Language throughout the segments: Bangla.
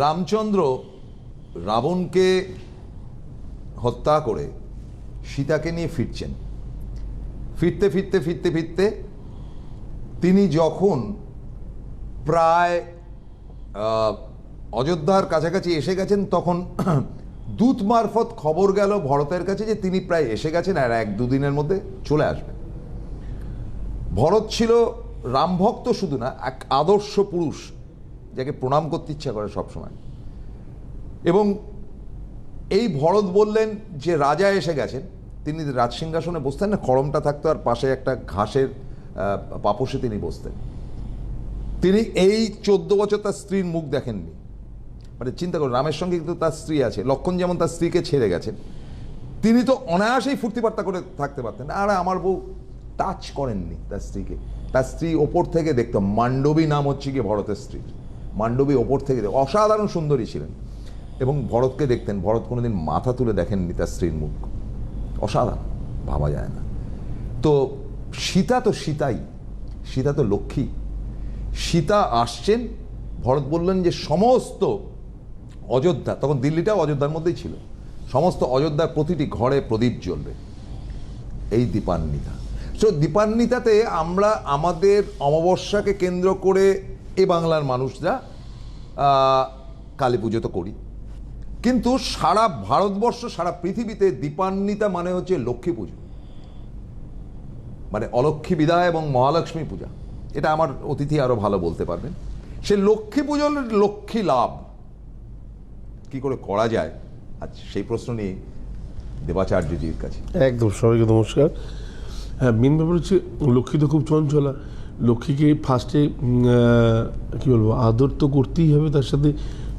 রামচন্দ্র রাবণকে হত্যা করে সীতাকে নিয়ে ফিরছেন। ফিরতে ফিরতে ফিরতে ফিরতে তিনি যখন প্রায় অযোধ্যার কাছাকাছি এসে গেছেন, তখন দূত মারফত খবর গেল ভরতের কাছে যে তিনি প্রায় এসে গেছেন আর এক দুদিনের মধ্যে চলে আসবেন। ভরত ছিল রামভক্ত শুধু না, এক আদর্শ পুরুষ। যাকে প্রণাম করতে ইচ্ছা করে সবসময়। এবং এই ভরত বললেন যে রাজা এসে গেছেন, তিনি রাজসিংহাসনে বসতেন না, খড়মটা থাকতো আর পাশে একটা ঘাসের পাপোশে তিনি বসতেন। তিনি এই চোদ্দ বছর তার স্ত্রীর মুখ দেখেননি। মানে চিন্তা করুন, রামের সঙ্গে কিন্তু তার স্ত্রী আছে, লক্ষণ যেমন তার স্ত্রীকে ছেড়ে গেছেন, তিনি তো অনায়াসেই ফুর্তি বার্তা করে থাকতে পারতেন। আর আমার বউ টাচ করেননি তার স্ত্রীকে। তার স্ত্রী ওপর থেকে দেখতাম মান্ডবী নাম হচ্ছে কি ভরতের স্ত্রীর। মান্ডবী ওপর থেকে অসাধারণ সুন্দরী ছিলেন। এবং ভরতকে দেখতেন, ভরত কোনোদিন মাথা তুলে দেখেননি তার স্ত্রীর মুখ। অসাধারণ, ভাবা যায় না। তো সীতা তো সীতাই, সীতা তো লক্ষ্মী। সীতা আসছেন, ভরত বললেন যে সমস্ত অযোধ্যা, তখন দিল্লিটাও অযোধ্যার মধ্যেই ছিল, সমস্ত অযোধ্যার প্রতিটি ঘরে প্রদীপ জ্বলবে। এই দীপান্বিতা। সো দীপান্বিতাতে আমরা আমাদের অমাবস্যাকে কেন্দ্র করে এ বাংলার মানুষরা কালী পুজো তো করি। কিন্তু সারা ভারতবর্ষ, সারা পৃথিবীতে দীপান্বিতা মানে হচ্ছে লক্ষ্মী পুজো। মানে অলক্ষ্মী বিদায় এবং মহালক্ষ্মী পূজা। এটা আমার অতিথি আরও ভালো বলতে পারবেন। সে লক্ষ্মী পুজোর লক্ষ্মী লাভ কি করে করা যায়? আজ সেই প্রশ্ন নিয়ে দেবাচার্যজির কাছে। একদম, সবাইকে নমস্কার। হ্যাঁ মেন ব্যাপার হচ্ছে লক্ষ্মী তো খুব চঞ্চলা। লক্ষ্মীকে ফার্স্টে কী বলব, আদর তো করতেই হবে, তার সাথে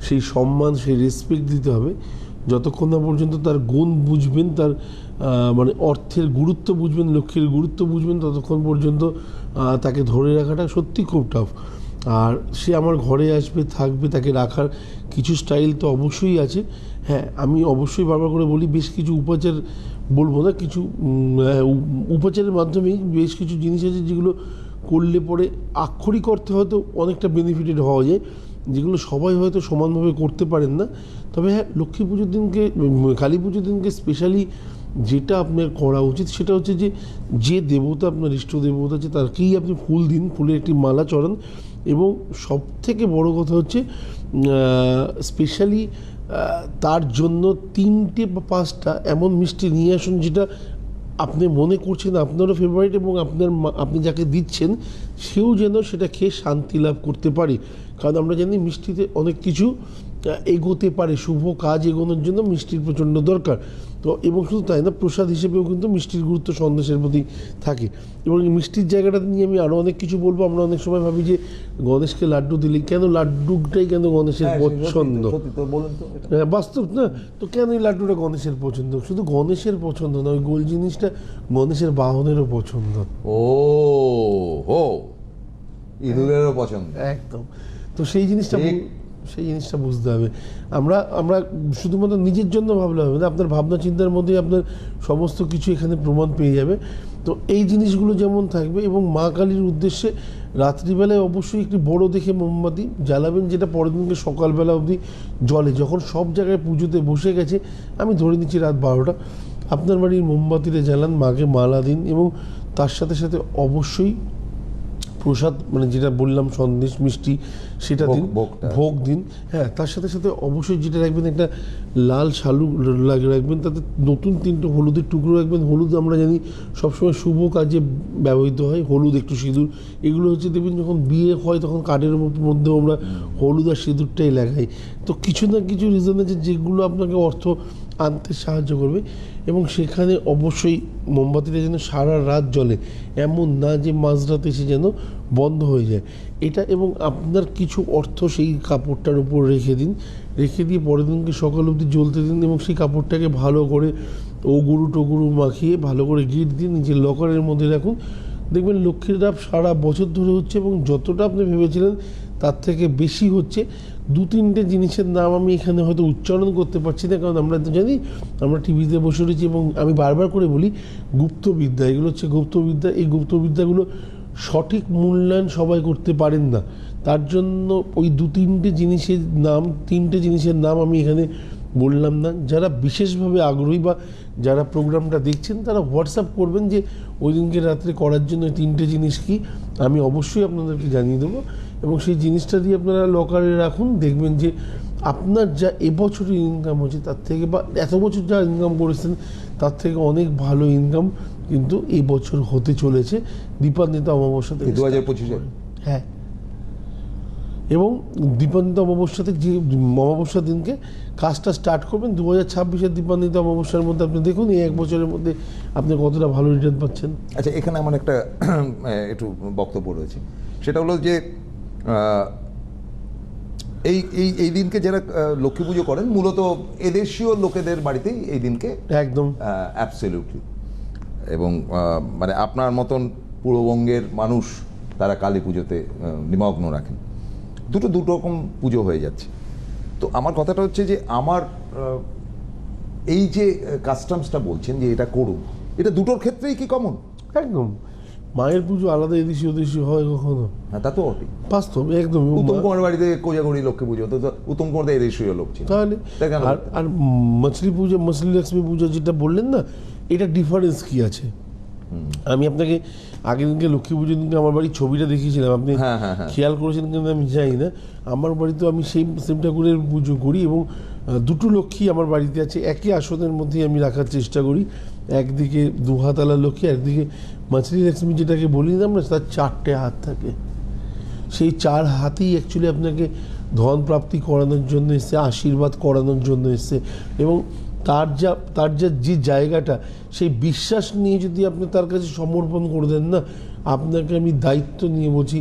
সেই সম্মান, সেই রেসপেক্ট দিতে হবে। যতক্ষণ না পর্যন্ত তার গুণ বুঝবেন, তার মানে অর্থের গুরুত্ব বুঝবেন, লক্ষ্মীর গুরুত্ব বুঝবেন, ততক্ষণ পর্যন্ত তাকে ধরে রাখাটা সত্যি খুব টাফ আর সে আমার ঘরে আসবে, থাকবে, তাকে রাখার কিছু স্টাইল তো অবশ্যই আছে। হ্যাঁ আমি অবশ্যই বারবার করে বলি, বেশ কিছু উপাচার বলব না, কিছু উপাচারের মাধ্যমেই বেশ কিছু জিনিস আছে যেগুলো করলে পরে আক্ষরিক অর্থে হয়তো অনেকটা বেনিফিটেড হওয়া যায়, যেগুলো সবাই হয়তো সমানভাবে করতে পারেন না। তবে হ্যাঁ লক্ষ্মী পুজোর দিনকে কালী পুজোর দিনকে স্পেশালি যেটা আপনার করা উচিত সেটা হচ্ছে যে যে দেবতা আপনার ইষ্ট দেবতা আছে তাকেই আপনি ফুল দিন, ফুলের একটি মালা চড়ান। এবং সব থেকে বড় কথা হচ্ছে স্পেশালি তার জন্য তিনটে বা পাঁচটা এমন মিষ্টি নিয়ে আসুন যেটা আপনি মনে করছেন আপনারও ফেভারিট এবং আপনার আপনি যাকে দিচ্ছেন, সেও যেন সেটা খেয়ে শান্তি লাভ করতে পারে। কারণ আমরা জানি মিষ্টিতে অনেক কিছু এগোতে পারে, শুভ কাজ এগোনোর জন্য মিষ্টির প্রচণ্ড দরকার। তো এবং শুধু তাই না প্রসাদ হিসেবেও কিন্তু মিষ্টির গুরুত্ব সন্দেশের প্রতি থাকে। এবং এই মিষ্টির জায়গাটাতে নিয়ে আমি আরও অনেক কিছু বলব। আমরা অনেক সময় ভাবি যে গণেশকে লাড্ডু দিলে কেন লাড্ডুটাই কেন গণেশের পছন্দ? হ্যাঁ, বাস্তব না? তো কেন এই লাড্ডুটা গণেশের পছন্দ? শুধু গণেশের পছন্দ না ওই গোল জিনিসটা গণেশের বাহনেরও পছন্দ। ও হো ইঁদুরেরও পছন্দ। একদম। তো সেই জিনিসটা সেই জিনিসটা বুঝতে হবে। আমরা আমরা শুধুমাত্র নিজের জন্য ভাবলে হবে না, আপনার ভাবনা চিন্তার মধ্যেই আপনার সমস্ত কিছু এখানে প্রমাণ পেয়ে যাবে। তো এই জিনিসগুলো যেমন থাকবে এবং মা কালীর উদ্দেশ্যে রাত্রিবেলায় অবশ্যই একটি বড় দেখে মোমবাতি জ্বালাবেন, যেটা পরের দিনকে সকালবেলা অবধি জলে যখন সব জায়গায় পুজোতে বসে গেছে, আমি ধরে নিচ্ছি রাত বারোটা, আপনার বাড়ির মোমবাতিতে জ্বালান, মাকে মালা দিন এবং তার সাথে সাথে অবশ্যই প্রসাদ মানে যেটা বললাম সন্দেশ মিষ্টি সেটা দিন। ভোগ দিন। হ্যাঁ তার সাথে সাথে অবশ্যই যেটা রাখবেন একটা লাল শালু লাগ- রাখবেন তাতে নতুন তিনটে হলুদের টুকরো রাখবেন। হলুদ আমরা জানি সবসময় শুভ কাজে ব্যবহৃত হয় হলুদ একটু সিঁদুর। এগুলো হচ্ছে দেখবেন যখন বিয়ে হয় তখন কার্ডের মধ্যেও আমরা হলুদ আর সিঁদুরটাই লাগাই। তো কিছু না কিছু রিজন আছে যেগুলো আপনাকে অর্থ আনতে সাহায্য করবে এবং সেখানে অবশ্যই মোমবাতিটা যেন সারা রাত জ্বলে, এমন না যে মাঝরাতে এসে যেন বন্ধ হয়ে যায়। এটা এবং আপনার কিছু অর্থ সেই কাপড়টার উপর রেখে দিন। রেখে দিয়ে পরের দিনকে সকাল অবধি জ্বলতে দিন এবং সেই কাপড়টাকে ভালো করে ও গুরু টগুরু মাখিয়ে ভালো করে গিট দিয়ে নিজের লকারের মধ্যে রাখুন। দেখবেন লক্ষ্মীর লাভ সারা বছর ধরে হচ্ছে এবং যতটা আপনি ভেবেছিলেন তার থেকে বেশি হচ্ছে। দু, তিনটে জিনিসের নাম আমি এখানে হয়তো উচ্চারণ করতে পারছি না, কারণ আমরা তো জানি, আমরা টিভিতে বসে রয়েছি এবং আমি বারবার করে বলি গুপ্তবিদ্যা এগুলো হচ্ছে গুপ্তবিদ্যা এই গুপ্তবিদ্যাগুলো সঠিক মূল্যায়ন সবাই করতে পারেন না। তার জন্য ওই দু, তিনটে জিনিসের নাম, তিনটে জিনিসের নাম আমি এখানে বললাম না। যারা বিশেষভাবে আগ্রহী বা যারা প্রোগ্রামটা দেখছেন, তারা হোয়াটসঅ্যাপ করবেন যে, ওই দিনকে রাত্রে করার জন্য তিনটে জিনিস কি? আমি অবশ্যই আপনাদেরকে জানিয়ে দেবো। এবং সেই জিনিসটা দিয়ে আপনারা লকারে রাখুন দেখবেন যে আপনার যা এবছরের ইনকাম হচ্ছে তার থেকে বা এত বছর যা ইনকাম করেছেন তার থেকে অনেক ভালো ইনকাম কিন্তু এই বছর হতে চলেছে। দীপান্বিত অমাবস্যা থেকে দু হাজার পঁচিশে? হ্যাঁ। এবং দীপান্বিত অমাবস্যাতে যে অমাবস্যার দিনকে কাজটা স্টার্ট করবেন দু হাজার ছাব্বিশের দীপান্বিত অমাবস্যার মধ্যে আপনি দেখুন এই এক বছরের মধ্যে আপনি কতটা ভালো রিটার্ন পাচ্ছেন। আচ্ছা এখানে আমার একটা একটু বক্তব্য রয়েছে। সেটা হলো যে এই এই এই দিনকে যারা লক্ষ্মী পুজো করেন মূলত এদেশীয় লোকেদের বাড়িতেই এই দিনকে একদম। অ্যাবসলিউটলি এবং মানে আপনার মতন পূর্ববঙ্গের মানুষ তারা কালী পুজোতে নিমগ্ন রাখেন। দুটো দুটো রকম পুজো হয়ে যাচ্ছে। তো আমার কথাটা হচ্ছে যে আমার এই যে কাস্টমসটা বলছেন যে এটা করুন এটা দুটোর ক্ষেত্রেই কি কমন একদম। মায়ের পুজো আলাদা এদেশি ওদেশি হয় কখনো? হ্যাঁ তা তো বটেই। বাস্তব একদম উত্তম কুমার বাড়িতে কোজাগরি লক্ষ্মী পুজো? তো উত্তম কুমার তো এদেশীয় লোক ছিল। তাহলে আর আর মাছলি পুজো মাছলি লক্ষ্মী পুজো যেটা বললেন না এটা ডিফারেন্স কি আছে? আমি আপনাকে আগের দিনকে লক্ষ্মী পুজোর দিনকে আমার বাড়ির ছবিটা দেখিয়েছিলাম। আপনি হ্যাঁ, হ্যাঁ, হ্যাঁ। খেয়াল করেছেন কিন্তু আমি জানি না। আমার বাড়িতেও আমি সেই সেম ঠাকুরের পুজো করি এবং দুটো লক্ষ্মী আমার বাড়িতে আছে। একই আসনের মধ্যেই আমি রাখার চেষ্টা করি। একদিকে দু হাতালা লক্ষ্মী একদিকে মাছলি লক্ষ্মী যেটাকে বলি না আমরা তার চারটে হাত থাকে। সেই চার হাতেই অ্যাকচুয়ালি আপনাকে ধন প্রাপ্তি করানোর জন্য এসছে, আশীর্বাদ করানোর জন্য এসছে এবং তার যা তার যা জায়গাটা, সেই বিশ্বাস নিয়ে যদি আপনি তার কাছে সমর্পণ করে দেন না, আপনাকে আমি দায়িত্ব নিয়ে বলছি,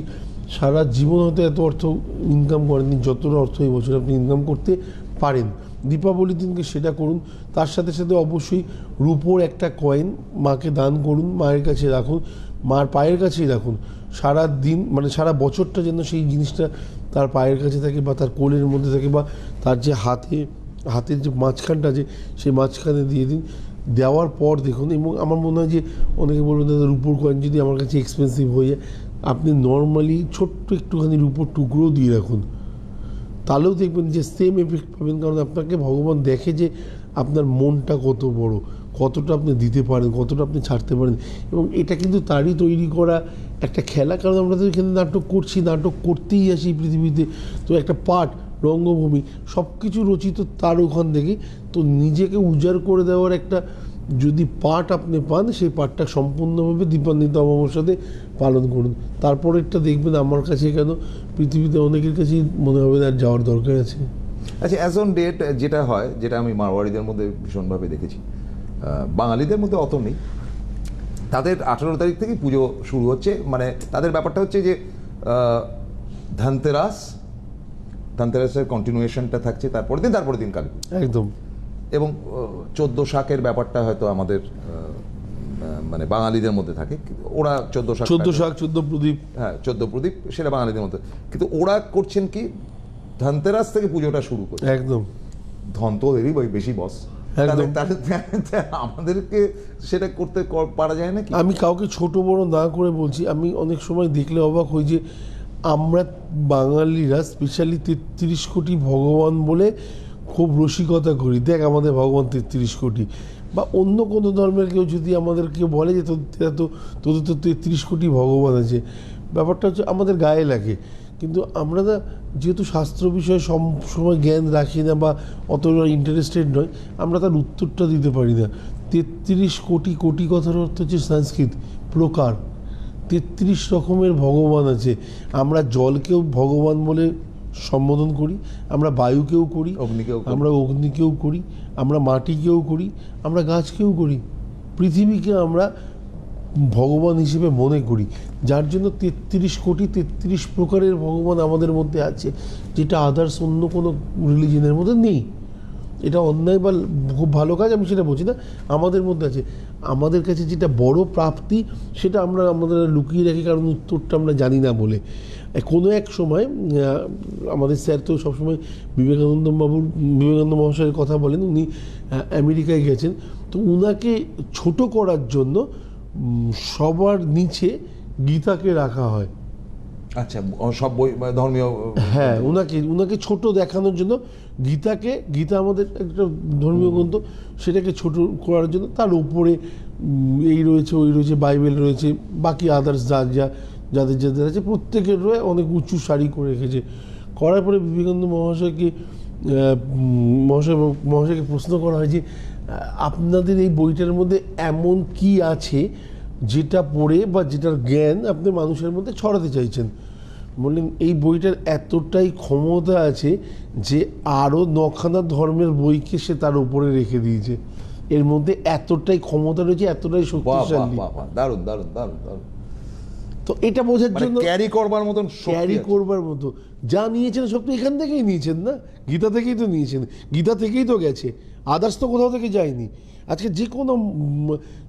সারা জীবন হয়তো এত অর্থ ইনকাম করেননি, যতটা অর্থ এই বছর আপনি ইনকাম করতে পারেন। দীপাবলির দিনকে সেটা করুন। তার সাথে সাথে অবশ্যই রূপোর একটা কয়েন মাকে দান করুন, মায়ের কাছে রাখুন, মার পায়ের কাছেই রাখুন। সারা দিন মানে সারা বছরটা যেন সেই জিনিসটা তার পায়ের কাছে থাকে বা তার কোলের মধ্যে থাকে বা তার যে হাতে, হাতের যে মাঝখানটা আছে, সেই মাঝখানে দিয়ে দিন। দেওয়ার পর দেখুন, এবং আমার মনে হয় যে অনেকে বলবেন দাদা, রূপোর কয়েন যদি আমার কাছে এক্সপেন্সিভ হয়ে যায়, আপনি নর্মালি ছোট্ট একটুখানি রূপোর টুকরো দিয়ে রাখুন। তাহলেও দেখবেন যে সেম এফেক্ট পাবেন। কারণ আপনাকে ভগবান দেখে যে আপনার মনটা কত বড়, কতটা আপনি দিতে পারেন, কতটা আপনি ছাড়তে পারেন। এবং এটা কিন্তু তারই তৈরি করা একটা খেলা। কারণ আমরা তো এখানে নাটক করছি, নাটক করতেই আসি পৃথিবীতে। তো একটা পাঠ, রঙ্গভূমি সব কিছু রচিত তার ওখান থেকে। তো নিজেকে উজাড় করে দেওয়ার একটা যদি পাঠ আপনি পান সেই পাঠটা সম্পূর্ণভাবে দীপান্বিত অমাবস্যাতে পালন করুন। তারপরেরটা দেখবেন আমার কাছে কেন পৃথিবীতে অনেকের কাছেই মনে হবে না আর যাওয়ার দরকার আছে। আচ্ছা অ্যাজ অন ডেট যেটা হয় যেটা আমি মারওয়াড়িদের মধ্যে ভীষণভাবে দেখেছি বাঙালিদের মধ্যে অত নেই। তাদের আঠেরো তারিখ থেকেই পুজো শুরু হচ্ছে মানে তাদের ব্যাপারটা হচ্ছে যে ধনতেরাস ধনতেরাসের কন্টিনিউয়েশনটা থাকছে তারপরের দিন তারপরের দিন কালী একদম। এবং চোদ্দ শাকের ব্যাপারটা হয়তো আমাদের মানে বাঙালিদের মধ্যে থাকে। ওরা চোদ্দ শাক চোদ্দ শাক চোদ্দ প্রদীপ। হ্যাঁ চোদ্দ প্রদীপ সেটা বাঙালিদের মধ্যে। কিন্তু ওরা করছেন কি ধনতেরাস থেকে পুজোটা শুরু করে একদম। ধন তো বে- বেশি বস আমাদেরকে সেটা করতে পারা যায় নাকি? আমি কাউকে ছোট বড় না করে বলছি আমি অনেক সময় দেখলে অবাক হই যে আমরা বাঙালিরা স্পেশালি তেত্রিশ কোটি ভগবান বলে খুব রসিকতা করি। দেখ, আমাদের ভগবান তেত্রিশ কোটি। বা অন্য কোনো ধর্মের কেউ যদি আমাদের কেউ বলে যে তোদের তো তোদের তো তেত্রিশ কোটি ভগবান আছে, ব্যাপারটা হচ্ছে আমাদের গায়ে লাগে। কিন্তু আমরা না, যেহেতু শাস্ত্র বিষয়ে সব সময় জ্ঞান রাখি না বা অতটা ইন্টারেস্টেড নয় আমরা তার উত্তরটা দিতে পারি না। তেত্রিশ কোটি কোটি কথার অর্থ হচ্ছে সংস্কৃত, প্রকার। তেত্রিশ রকমের ভগবান আছে। আমরা জলকেও ভগবান বলে সম্বোধন করি আমরা বায়ুকেও করি অগ্নিকেও আমরা অগ্নিকেও করি আমরা মাটিকেও করি আমরা গাছকেও করি। পৃথিবীকে আমরা ভগবান হিসেবে মনে করি। যার জন্য তেত্রিশ কোটি তেত্রিশ প্রকারের ভগবান আমাদের মধ্যে আছে যেটা আদার্স অন্য কোনো রিলিজনের মধ্যে নেই। এটা অন্যায় বা খুব ভালো কাজ, আমি সেটা বলছি না, আমাদের মধ্যে আছে। আমাদের কাছে যেটা বড় প্রাপ্তি, সেটা আমরা আমাদের লুকিয়ে রাখি, কারণ উত্তরটা আমরা জানি না বলে। কোনো এক সময় আমাদের স্যার তো সবসময় বিবেকানন্দ বাবুর বিবেকানন্দ মহাশয়ের কথা বলেন, উনি আমেরিকায় গেছেন। তো উনাকে ছোট করার জন্য সবার নিচে গীতাকে রাখা হয়। আচ্ছা সব বই ধর্মীয় হ্যাঁ উনাকে উনাকে ছোট দেখানোর জন্য গীতাকে গীতা আমাদের একটা ধর্মীয় গ্রন্থ সেটাকে ছোট করার জন্য তার উপরে এই রয়েছে ওই রয়েছে বাইবেল রয়েছে বাকি আদার্স যা যা যাদের যাদের আছে প্রত্যেকের রয়ে অনেক উঁচু শাড়ি করে রেখেছে। করার পরে বিবেকানন্দ মহাশয়কে মহাশয় মহাশয়কে প্রশ্ন করা হয় যে আপনাদের এই বইটার মধ্যে এমন কি আছে যেটা পড়ে বা যেটার জ্ঞান আপনি মানুষের মধ্যে ছড়াতে চাইছেন। বললেন এই বইটার এতটাই ক্ষমতা আছে যে আরও নখানা ধর্মের বইকে সে তার উপরে রেখে দিয়েছে। এর মধ্যে এতটাই ক্ষমতা রয়েছে এতটাই শক্তিশালী। দারুণ দারুণ দারুণ দারুণ। তো এটা বোঝার মানে জন্য ক্যারি করবার মতন ক্যারি করবার মতো। যা নিয়েছেন সব তো এখান থেকেই নিয়েছেন না? গীতা থেকেই তো নিয়েছেন। গীতা থেকেই তো গেছে। আদার্স তো কোথাও থেকে যায়নি আজকে যে কোনো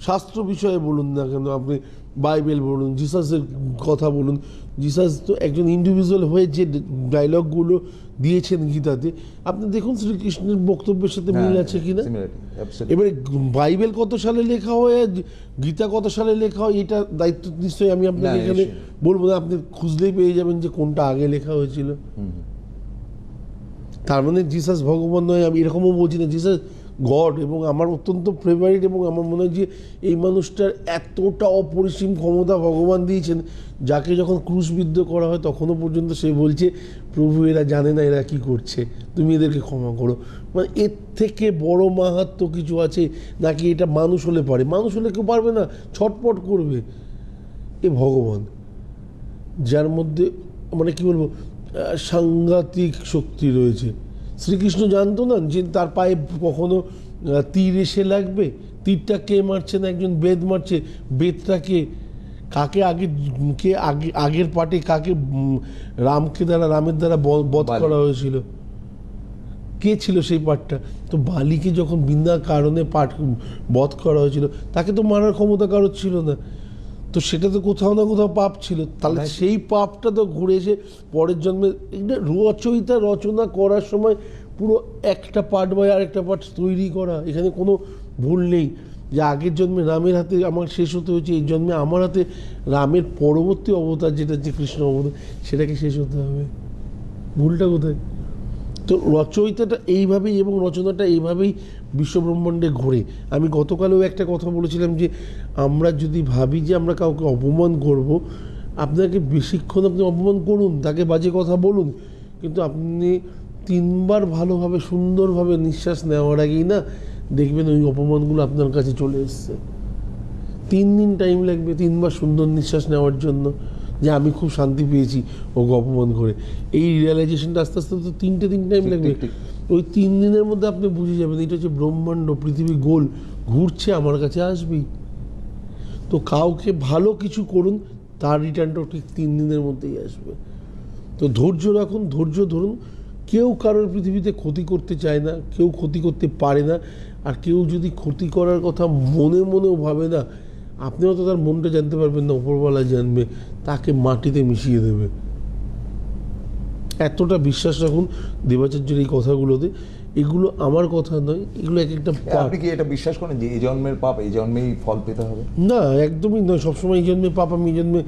শাস্ত্র বিষয়ে বলুন না কেন আপনি বাইবেল বলুন জিসাসের কথা বলুন জিসাস তো একজন ইন্ডিভিজুয়াল হয়ে যে ডায়লগগুলো দিয়েছেন গীতাতে আপনি দেখুন শ্রীকৃষ্ণের বক্তব্যের সাথে মিল হ্যাঁ, আছে কিনা. এবারে বাইবেল কত সালে লেখা হয় গীতা কত সালে লেখা হয় এটা দায়িত্ব নিশ্চয়ই আমি আপনাকে এখানে। বলব না আপনি খুঁজলেই পেয়ে যাবেন যে কোনটা আগে লেখা হয়েছিল তার মানে জিসাস ভগবান নয়, আমি এরকমও বলছি না জিসাস গড এবং আমার অত্যন্ত ফেভারিট এবং আমার মনে হয় যে এই মানুষটার এতটা অপরিসীম ক্ষমতা ভগবান দিয়েছেন, যাকে যখন ক্রুশবিদ্ধ করা হয় তখনও পর্যন্ত সে বলছে, প্রভু, এরা জানে না এরা কি করছে, তুমি এদেরকে ক্ষমা করো। মানে এর থেকে বড় মাহাত্ম কিছু আছে নাকি এটা মানুষ হলে পারে? মানুষ হলে কেউ পারবে না, ছটপট করবে। এ ভগবান, যার মধ্যে মানে কি বলব সাংঘাতিক শক্তি রয়েছে। শ্রীকৃষ্ণ জানতো না যে তার পায়ে কখনো তীর এসে লাগবে? তীরটা কে মারছে না? একজন বেদ মারছে। বেদটা কে? কাকে আগে কে আগে আগের পার্টি কাকে রামকে দ্বারা রামের দ্বারা বধ করা হয়েছিল? কে ছিল সেই পাঠটা তো বালিকে যখন বিনা কারণে পাঠ বধ করা হয়েছিল তাকে তো মারার ক্ষমতা কারোর ছিল না। তো সেটা তো কোথাও না কোথাও পাপ ছিল। তাহলে সেই পাপটা তো ঘুরে এসে পরের জন্মে এটা রচয়িতা রচনা করার সময় পুরো একটা পার্ট বাই আরেকটা পার্ট তৈরি করা। এখানে কোনো ভুল নেই যে আগের জন্মে রামের হাতে আমার শেষ হতে হয়েছে এই জন্মে আমার হাতে রামের পরবর্তী অবতার যেটা যে কৃষ্ণ অবতার সেটাকে শেষ হতে হবে। ভুলটা কোথায়? তো রচয়িতাটা এইভাবেই এবং রচনাটা এইভাবেই বিশ্বব্রহ্মাণ্ডে ঘোরে। আমি গতকালেও একটা কথা বলেছিলাম যে আমরা যদি ভাবি যে আমরা কাউকে অপমান করব আপনাকে বেশিক্ষণ আপনি অপমান করুন তাকে বাজে কথা বলুন কিন্তু আপনি তিনবার ভালোভাবে সুন্দরভাবে নিঃশ্বাস নেওয়ার আগেই না দেখবেন ওই অপমানগুলো আপনার কাছে চলে এসছে। তিন দিন টাইম লাগবে তিনবার সুন্দর নিঃশ্বাস নেওয়ার জন্য যে আমি খুব শান্তি পেয়েছি ওকে অপমান করে। এই রিয়েলাইজেশনটা আস্তে আস্তে তো তিনটে দিন টাইম লাগবে। ওই তিন দিনের মধ্যে আপনি বুঝে যাবেন এটা হচ্ছে ব্রহ্মাণ্ড পৃথিবী গোল ঘুরছে আমার কাছে আসবেই। তো কাউকে ভালো কিছু করুন, তার রিটার্নটাও ঠিক তিন দিনের মধ্যেই আসবে। তো ধৈর্য রাখুন, ধৈর্য ধরুন। কেউ কারোর পৃথিবীতে ক্ষতি করতে চায় না, কেউ ক্ষতি করতে পারে না। আর কেউ যদি ক্ষতি করার কথা মনে মনেও ভাবে না আপনিও তো তার মনটা জানতে পারবেন না ওপরওয়ালা জানবে, তাকে মাটিতে মিশিয়ে দেবে। এতটা বিশ্বাস রাখুন দেবাচার্যের এই কথাগুলোতে। এগুলো আমার কথা নয় এগুলো এক একটা আপনি কি এটা বিশ্বাস করেন যে এই জন্মের পাপ এই জন্মেই ফল পেতে হবে? না একদমই নয়। সবসময় এই জন্মে পাপ আমি এই জন্মে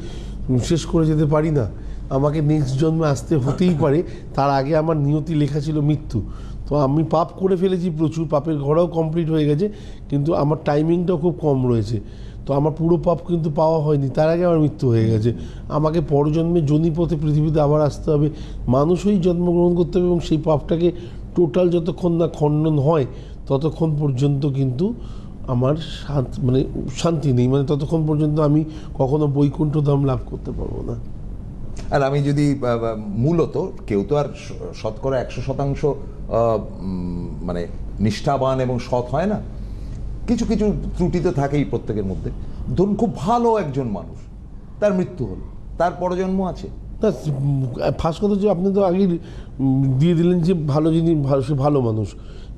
শেষ করে যেতে পারি না। আমাকে নেক্সট জন্মে আসতে হতেই পারে। তার আগে আমার নিয়তি লেখা ছিল মৃত্যু। তো আমি পাপ করে ফেলেছি প্রচুর। পাপের ঘোড়াও কমপ্লিট হয়ে গেছে কিন্তু আমার টাইমিংটাও খুব কম রয়েছে। তো আমার পুরো পাপ কিন্তু পাওয়া হয়নি। তার আগে আমার মৃত্যু হয়ে গেছে। আমাকে পরজন্মে জনিপথে পৃথিবীতে আবার আসতে হবে। মানুষই জন্মগ্রহণ করতে হবে এবং সেই পাপটাকে টোটাল যতক্ষণ না খণ্ডন হয়, ততক্ষণ পর্যন্ত কিন্তু আমার শান্তি মানে শান্তি নেই। মানে ততক্ষণ পর্যন্ত আমি কখনো বৈকুণ্ঠ ধাম লাভ করতে পারব না। আর আমি যদি মূলত কেউ তো আর শতকরা একশো শতাংশ মানে নিষ্ঠাবান এবং সৎ হয় না? কিছু কিছু ত্রুটি তো থাকেই প্রত্যেকের মধ্যে। ধরুন খুব ভালো একজন মানুষ, তার মৃত্যু হলো, তার পরজন্ম আছে। না ফার্স্ট কথা যে আপনি তো আগেই দিয়ে দিলেন যে ভালো জিনিস ভালো সে ভালো মানুষ।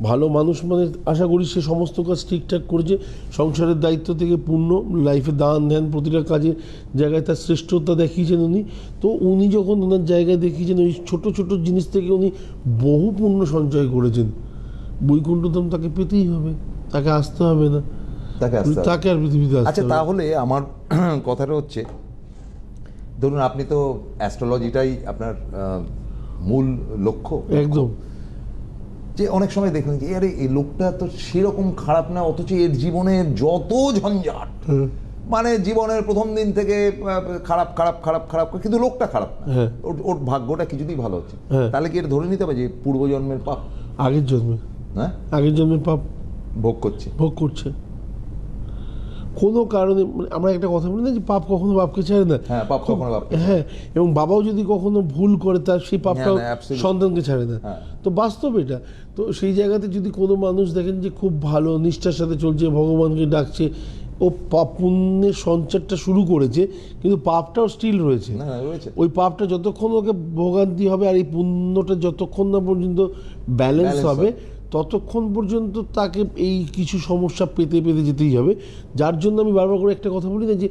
ভালো মানুষ মানে আশা করি সে সমস্ত কাজ ঠিকঠাক করেছে সংসারের দায়িত্ব থেকে পূর্ণ লাইফে দান ধ্যান প্রতিটা কাজে জায়গায় তার শ্রেষ্ঠতা দেখিয়েছেন উনি। তো উনি যখন ওনার জায়গায় দেখিয়েছেন ওই ছোট ছোট জিনিস থেকে উনি বহু পূর্ণ সঞ্চয় করেছেন। বৈকুণ্ঠধাম তাকে পেতেই হবে তাকে আসতে হবে না। তাকে তাকে আর পৃথিবীতে আচ্ছা। তাহলে আমার কথাটা হচ্ছে ধরুন আপনি তো অ্যাস্ট্রোলজিটাই আপনার মূল লক্ষ্য। একদম। যে অনেক সময় দেখলেন যে আরে এই লোকটা তো সেরকম খারাপ না অথচ এর জীবনে যত ঝঞ্ঝাট। মানে জীবনের প্রথম দিন থেকে খারাপ খারাপ খারাপ খারাপ কিন্তু লোকটা খারাপ না। হ্যাঁ। ওর- ওর ভাগ্যটা কিছুতেই ভালো হচ্ছে হ্যাঁ। তাহলে কি এটা ধরে নিতে হবে যে পূর্বজন্মের পাপ? আগের জন্মে। হ্যাঁ? আগের জন্মের পাপ ভোগ করছে। ভোগ করছে। কোনো কারণে আমরা একটা কথা বলি না যে পাপ কখনো বাপকে ছাড়ে না। হ্যাঁ, পাপ কখনো বাপকে হ্যাঁ এবং বাবাও যদি কখনো ভুল করে তার সেই পাপটা সন্তানকে ছাড়ে না। হ্যাঁ। তো বাস্তব এটা। তো সেই জায়গাতে যদি কোনো মানুষ দেখেন যে খুব ভালো নিষ্ঠার সাথে চলছে ভগবানকে ডাকছে ও পাপ পুণ্যের সঞ্চারটা শুরু করেছে কিন্তু পাপটাও স্টিল রয়েছে। ওই পাপটা যতক্ষণ ওকে ভোগান্তি হবে আর এই পুণ্যটা যতক্ষণ না পর্যন্ত ব্যালেন্স হবে। ততক্ষণ পর্যন্ত তাকে এই কিছু সমস্যা পেতে পেতে যেতেই হবে। যার জন্য আমি বারবার করে একটা কথা বলি না যে,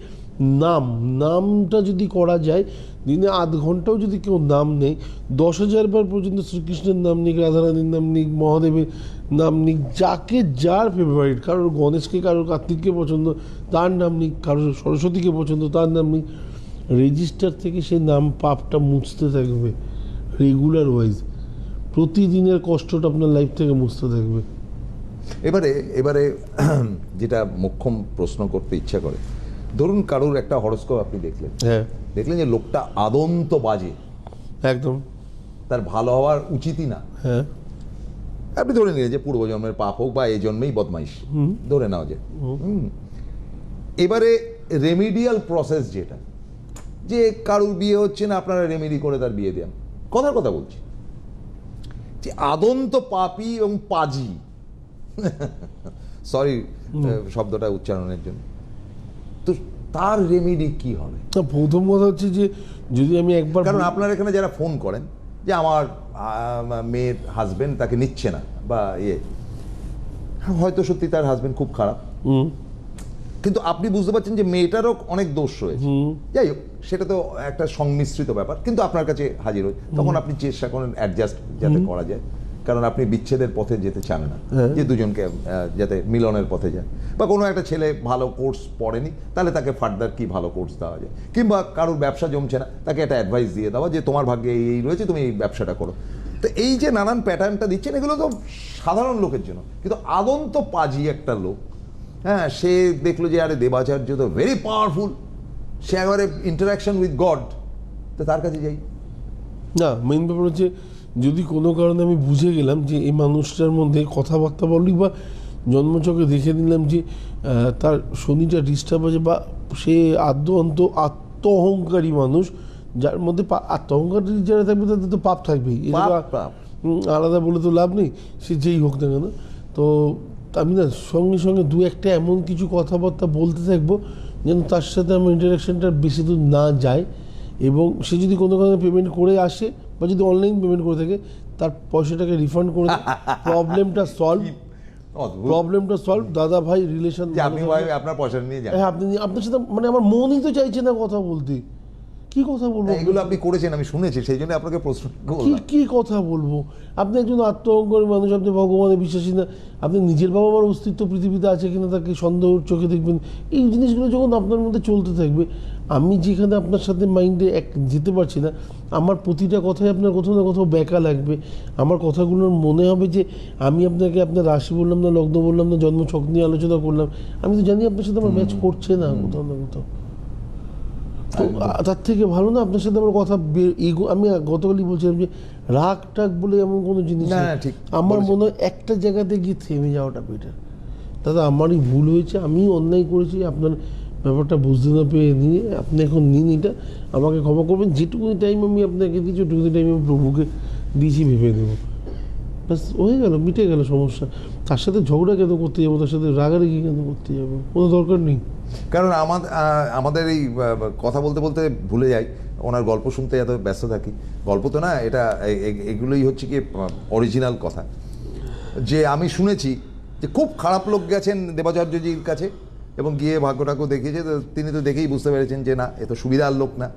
নাম, নামটা যদি করা যায়, দিনে আধ ঘন্টাও যদি কেউ নাম নেয়, দশ হাজার বার পর্যন্ত শ্রীকৃষ্ণের নাম নিক, রাধারানীর নাম নিক, মহাদেবের নাম নিক, যাকে যার ফেভারিট কারোর গণেশকে, কারোর কার্তিককে পছন্দ, তার নাম নিক, কারোর সরস্বতীকে পছন্দ, তার নাম নিক। রেজিস্টার থেকে সেই নাম পাপটা মুছতে থাকবে রেগুলার ওয়াইজ প্রতিদিনের কষ্টটা আপনার লাইফ থেকে মুছতে থাকবে এবারে এবারে যেটা মোক্ষম প্রশ্ন করতে ইচ্ছা করে ধরুন কারোর একটা হরস্কোপ আপনি দেখলেন। হ্যাঁ। দেখলেন যে লোকটা আদন্ত বাজে। একদম। তার ভালো হওয়ার উচিতই না। হ্যাঁ। আপনি ধরে নিলেন যে পূর্বজন্মের পাপ হোক বা এই জন্মেই বদমাইশ। ধরে নাও যে। এবারে রেমিডিয়াল প্রসেস যেটা যে কারুর বিয়ে হচ্ছে না আপনারা রেমেডি করে তার বিয়ে দেন। কথার কথা বলছি। যে আদন্ত পাপি এবং পাজি। সরি শব্দটা উচ্চারণের জন্য। তো তার রেমেডি কি হবে? প্রথম কথা হচ্ছে যে যদি আমি একবার কারণ আপনার এখানে যারা ফোন করেন যে আমার মেয়ের হাজবেন্ড তাকে নিচ্ছে না বা ইয়ে। হ্যাঁ, হয়তো সত্যি তার হাজবেন্ড খুব খারাপ। কিন্তু আপনি বুঝতে পারছেন যে মেয়েটারও অনেক দোষ রয়েছে। যাই হোক সেটা তো একটা সংমিশ্রিত ব্যাপার কিন্তু আপনার কাছে হাজির হয় তখন আপনি চেষ্টা করেন অ্যাডজাস্ট যাতে করা যায়। কারণ আপনি বিচ্ছেদের পথে যেতে চান না। হ্যাঁ। যে দুজনকে যাতে মিলনের পথে যায় বা কোনো একটা ছেলে ভালো কোর্স পড়েনি তাহলে তাকে ফার্দার কি ভালো কোর্স দেওয়া যায়? কিংবা কারোর ব্যবসা জমছে না তাকে একটা অ্যাডভাইস দিয়ে দেওয়া যে তোমার ভাগ্যে এই এই রয়েছে তুমি এই ব্যবসাটা করো। তো এই যে নানান প্যাটার্নটা দিচ্ছেন এগুলো তো সাধারণ লোকের জন্য। কিন্তু আদন্ত পাজি একটা লোক হ্যাঁ সে দেখল যে আরে দেবাচার্য তো ভেরি পাওয়ারফুল সে একবারে ইন্টারাকশন উইথ গড তো তার কাছে যাই। না মেন ব্যাপার হচ্ছে যদি কোনো কারণে আমি বুঝে গেলাম যে এই মানুষটার মধ্যে কথাবার্তা বলি বা জন্মচকে দেখে নিলাম যে তার শনিটা ডিস্টার্ব আছে বা সে আদ্য অন্ত আত্ম অহংকারী মানুষ যার মধ্যে আত্ম অহংকারী যারা থাকবে তাদের তো পাপ থাকবেই। আলাদা বলে তো লাভ নেই সে যেই হোক না কেন। তো আমি না সঙ্গে সঙ্গে দু একটা এমন কিছু কথাবার্তা বলতে থাকব যেন তার সাথে আমার ইন্টারাকশনটা বেশি দূর না যায় এবং সে যদি কোনো কারণে পেমেন্ট করে আসে বা যদি অনলাইন পেমেন্ট করে থাকে তার পয়সাটাকে রিফান্ড করে প্রবলেমটা সলভ প্রবলেমটা সলভ দাদা ভাই রিলেশন আপনি আপনার পয়সা নিয়ে যান। হ্যাঁ আপনি আপনার সাথে মানে আমার মনই তো চাইছে না কথা বলতে। কি কথা বলব? এগুলো আপনি করেছেন আমি শুনেছি সেই জন্য আপনাকে প্রশ্ন কি কি কথা বলব? আপনি একজন আত্মহংকারী মানুষ আপনি ভগবানে বিশ্বাসী না আপনি নিজের বাবা মার অস্তিত্ব পৃথিবীতে আছে কিনা তাকে সন্দেহর চোখে দেখবেন। এই জিনিসগুলো যখন আপনার মধ্যে চলতে থাকবে আমি যেখানে আপনার সাথে মাইন্ডে এক যেতে পারছি না আমার প্রতিটা কথাই আপনার কোথাও না কোথাও ব্যাকা লাগবে। আমার কথাগুলোর মনে হবে যে আমি আপনাকে আপনার রাশি বললাম না লগ্ন বললাম না জন্ম ছক নিয়ে আলোচনা করলাম। আমি তো জানি আপনার সাথে আমার ম্যাচ করছে না কোথাও না কোথাও। তার থেকে ভালো না আপনার সাথে আমার কথা আমি গতকালই বলছিলাম যে রাগ টাগ বলে এমন কোনো জিনিস না, ঠিক আমার মনে হয় একটা জায়গাতে গিয়ে থেমে যাওয়াটা বেটার দাদা আমারই ভুল হয়েছে আমি অন্যায় করেছি আপনার ব্যাপারটা বুঝতে না পেরে নিয়ে আপনি এখন নিন এটা। আমাকে ক্ষমা করবেন যেটুকুনি টাইম আমি আপনাকে দিয়েছি ওটুকুনি টাইম আমি প্রভুকে দিয়েছি ভেবে দেবো ব্যাস, হয়ে গেল, মিটে গেল সমস্যা। তার সাথে ঝগড়া কেন করতে যাব? তার সাথে রাগারাগি কেন করতে যাব? কোনো দরকার নেই। কারণ আমাদের আমাদের এই কথা বলতে বলতে ভুলে যাই। ওনার গল্প শুনতে এত ব্যস্ত থাকি। গল্প তো না, এটা এগুলোই হচ্ছে কি অরিজিনাল কথা। যে আমি শুনেছি যে খুব খারাপ লোক গেছেন দেবাচার্যজির কাছে এবং গিয়ে ভাগ্যটাকে দেখিয়েছে। তিনি তো দেখেই বুঝতে পেরেছেন যে না, এ তো সুবিধার লোক না।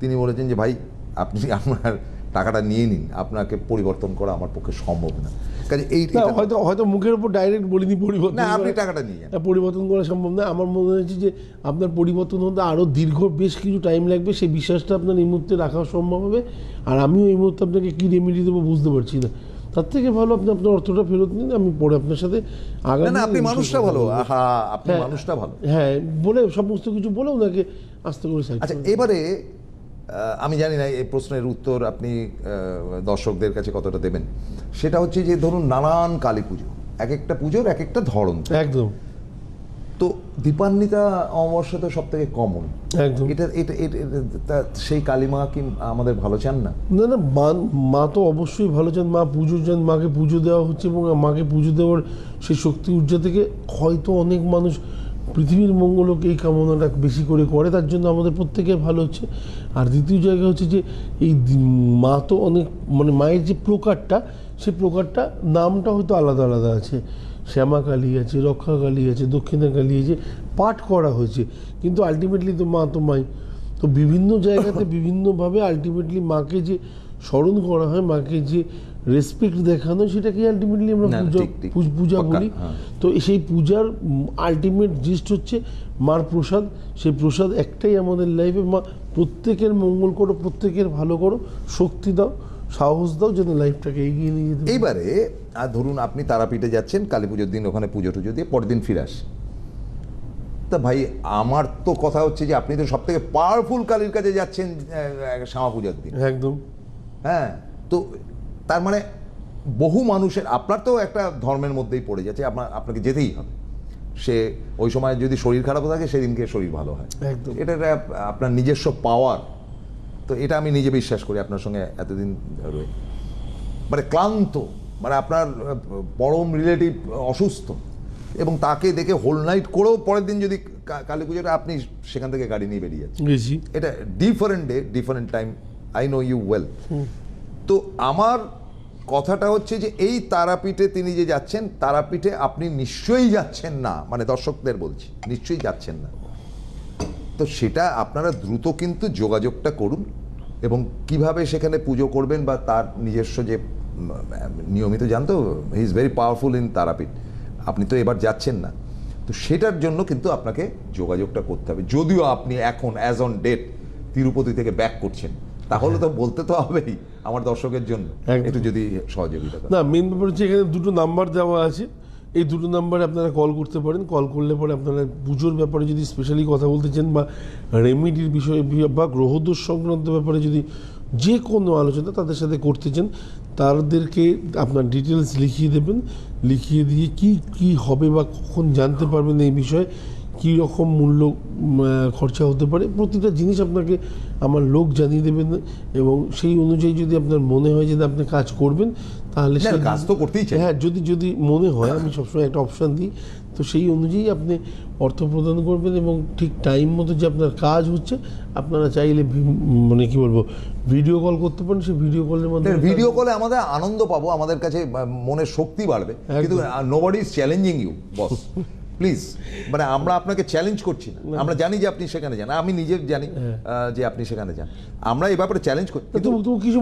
তিনি বলেছেন যে, ভাই, আপনি আপনার টাকাটা নিয়ে নিন আপনাকে পরিবর্তন করা আমার পক্ষে সম্ভব না। কাজে এই হয়তো হয়তো মুখের উপর ডাইরেক্ট বলিনি পরিবর্তন না আপনি টাকাটা নিয়ে যান। পরিবর্তন করা সম্ভব না। আমার মনে হচ্ছে যে আপনার পরিবর্তন হতে আরও দীর্ঘ বেশ কিছু টাইম লাগবে। সেই বিশ্বাসটা আপনার এই মুহূর্তে রাখা সম্ভব হবে। আর আমিও এই মুহূর্তে আপনাকে কী রেমেডি দেবো বুঝতে পারছি না। তার থেকে ভালো আপনি আপনার অর্থটা ফেরত নিন। আমি পরে আপনার সাথে আগামী না আপনি মানুষটা ভালো। আহা আপনি হ্যাঁ। মানুষটা ভালো। হ্যাঁ বলে সমস্ত কিছু বলে ওনাকে আস্তে করে আচ্ছা এবারে আমি জানি না এই প্রশ্নের উত্তর আপনি দর্শকদের কাছে কতটা দেবেন। সেটা হচ্ছে যে ধরুন নানান কালী পুজো এক একটা পুজোর এক একটা ধরন। একদম। তো দীপান্বিতা অমাবস্যা তো সব থেকে কমন। একদম। এটা এটা এটা- সেই কালীমা কি আমাদের ভালো চান না? না না মা- মা তো অবশ্যই ভালো চান। মা পুজো চান মাকে পুজো দেওয়া হচ্ছে এবং মাকে পুজো দেওয়ার সেই শক্তি ঊর্জা থেকে হয়তো অনেক মানুষ পৃথিবীর মঙ্গলকে এই কামনাটা বেশি করে করে তার জন্য আমাদের প্রত্যেকের ভালো হচ্ছে। আর দ্বিতীয় জায়গা হচ্ছে যে এই মা তো অনেক মানে মায়ের যে প্রকারটা সে প্রকারটা নামটা হয়তো আলাদা আলাদা আছে। শ্যামা কালী আছে রক্ষা কালী আছে দক্ষিণা কালী আছে পাঠ করা হয়েছে। কিন্তু আলটিমেটলি তো মা তো মাই। তো বিভিন্ন জায়গাতে বিভিন্নভাবে আলটিমেটলি মাকে যে স্মরণ করা হয় মাকে যে রেসপেক্ট দেখানো সেটাকে আলটিমেটলি আমরা পূজা। পূজ- বলি? হ্যাঁ। তো সেই পূজার আলটিমেট জিস্ট হচ্ছে মার প্রসাদ। সেই প্রসাদ একটাই আমাদের লাইফে মা প্রত্যেকের মঙ্গল করো প্রত্যেকের ভালো করো শক্তি দাও সাহস দাও যেন লাইফটাকে এগিয়ে নিয়ে যেতে এইবারে আর ধরুন আপনি তারাপীঠে যাচ্ছেন কালী পুজোর দিন ওখানে পুজো টুজো দিয়ে পরের দিন ফিরে আসেন। তা ভাই আমার তো কথা হচ্ছে যে আপনি তো সব থেকে পাওয়ারফুল কালীর কাছে যাচ্ছেন শ্যামা পুজোর দিন। একদম। হ্যাঁ তো তার মানে বহু মানুষের আপনার তো একটা ধর্মের মধ্যেই পড়ে যাচ্ছে আপনার আপনাকে যেতেই হবে। সে ওই সময় যদি শরীর খারাপ থাকে সেদিনকে শরীর ভালো হয়। একদম। এটা একটা আপনার নিজস্ব পাওয়ার তো এটা আমি নিজে বিশ্বাস করি আপনার সঙ্গে এতদিন রয়ে। মানে ক্লান্ত মানে আপনার পরম রিলেটিভ অসুস্থ। এবং তাকে দেখে হোল নাইট করেও পরের দিন যদি কালী পুজোটা আপনি সেখান থেকে গাড়ি নিয়ে বেরিয়ে যাচ্ছেন। এটা different day different time I know you well তো আমার কথাটা হচ্ছে যে এই তারাপীঠে তিনি যে যাচ্ছেন তারাপীঠে আপনি নিশ্চয়ই যাচ্ছেন না। মানে দর্শকদের বলছি নিশ্চয়ই যাচ্ছেন না। তো সেটা আপনারা দ্রুত কিন্তু যোগাযোগটা করুন এবং কীভাবে সেখানে পুজো করবেন বা তার নিজস্ব যে নিয়মিত জানতো he is very powerful in Tarapith. আপনি তো এবার যাচ্ছেন না। তো সেটার জন্য কিন্তু আপনাকে যোগাযোগটা করতে হবে। যদিও আপনি এখন অ্যাজ অন ডেট তিরুপতি থেকে ব্যাক করছেন। তাহলে তো বলতে তো হবেই আমার দর্শকের জন্য। একটু যদি সহযোগিতা না মেন ব্যাপার হচ্ছে এখানে দুটো নাম্বার দেওয়া আছে। এই দুটো নাম্বারে আপনারা কল করতে পারেন। কল করলে পরে আপনারা পুজোর ব্যাপারে যদি স্পেশালি কথা বলতে চান বা রেমিডির বিষয়ে বা গ্রহদোষ সংক্রান্ত ব্যাপারে যদি যে কোনো আলোচনা তাদের সাথে করতে চান তাদেরকে আপনার ডিটেলস লিখিয়ে দেবেন। লিখিয়ে দিয়ে কি কি হবে বা কখন জানতে পারবেন এই বিষয়ে কী রকম মূল্য খরচা হতে পারে? প্রতিটা জিনিস আপনাকে আমার লোক জানিয়ে দেবেন এবং সেই অনুযায়ী যদি আপনার মনে হয় যে আপনি কাজ করবেন তাহলে কাজ তো করতেই চাই। হ্যাঁ যদি যদি মনে হয় আমি সবসময় একটা অপশান দিই। তো সেই অনুযায়ী আপনি অর্থ প্রদান করবেন এবং ঠিক টাইম মতো যে আপনার কাজ হচ্ছে আপনারা চাইলে মানে কি বলব ভিডিও কল করতে পারেন। সেই ভিডিও কলের মাধ্যমে ভিডিও কলে আমাদের আনন্দ পাবো আমাদের কাছে মনের শক্তি বাড়বে। কিন্তু nobody is challenging you boss please মানে আমরা আপনাকে চ্যালেঞ্জ করছি না। আমরা জানি যে আপনি সেখানে যান। আমি নিজে জানি যে আপনি সেখানে যান। আমরা এই ব্যাপারে চ্যালেঞ্জ করি কিন্তু কিছু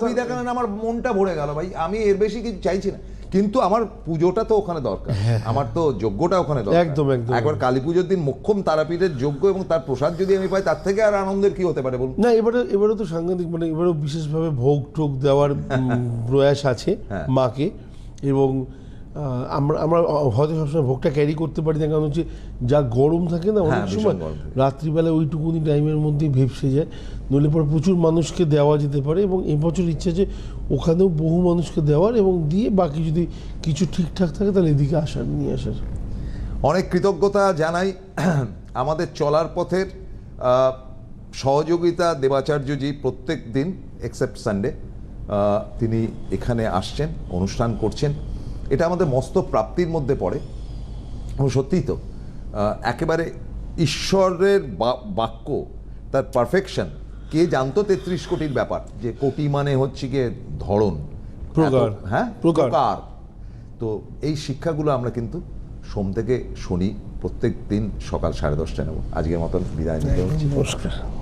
ছবি দেখালেন আমার মনটা ভরে গেল ভাই। আমি এর বেশি কিছু চাইছি না। কিন্তু আমার পুজোটা তো ওখানে দরকার। আমার তো যজ্ঞটা ওখানে দরকার। একদম, একদম। একবার কালী পুজোর দিন মোক্ষম তারাপীঠের যজ্ঞ এবং তার প্রসাদ যদি আমি পাই তার থেকে আর আনন্দের কি হতে পারে বলুন? না এবারে এবারে তো সাংঘাতিক মানে এবারেও বিশেষভাবে ভোগ টোগ দেওয়ার প্রয়াস আছে হ্যাঁ। মাকে এবং আমরা আমরা হয়তো সবসময় ভোগটা ক্যারি করতে পারি না কারণ হচ্ছে যা গরম থাকে না অনেক হ্যাঁ, সময়। রাত্রিবেলা ওইটুকুনি টাইমের মধ্যেই ভেপসে যায়। নইলে পরে প্রচুর মানুষকে দেওয়া যেতে পারে এবং এবছর ইচ্ছা যে ওখানেও বহু মানুষকে দেওয়ার এবং দিয়ে বাকি যদি কিছু ঠিকঠাক থাকে তাহলে এদিকে আসার নিয়ে আসার। অনেক কৃতজ্ঞতা জানাই আমাদের চলার পথের সহযোগিতা দেবাচার্যজি প্রত্যেক দিন এক্সেপ্ট সানডে তিনি এখানে আসছেন অনুষ্ঠান করছেন। এটা আমাদের মস্ত প্রাপ্তির মধ্যে পড়ে। এবং সত্যিই তো একেবারে ঈশ্বরের বাক্য তার পারফেকশন কে জানতো তেত্রিশ কোটির ব্যাপার? যে কোটি মানে হচ্ছে গিয়ে ধরন। হ্যাঁ। প্রকার। তো এই শিক্ষাগুলো আমরা কিন্তু সোম থেকে শনি প্রত্যেক দিন সকাল সাড়ে দশটায় নেব। আজকের মতন বিদায় নিতে হচ্ছে নমস্কার।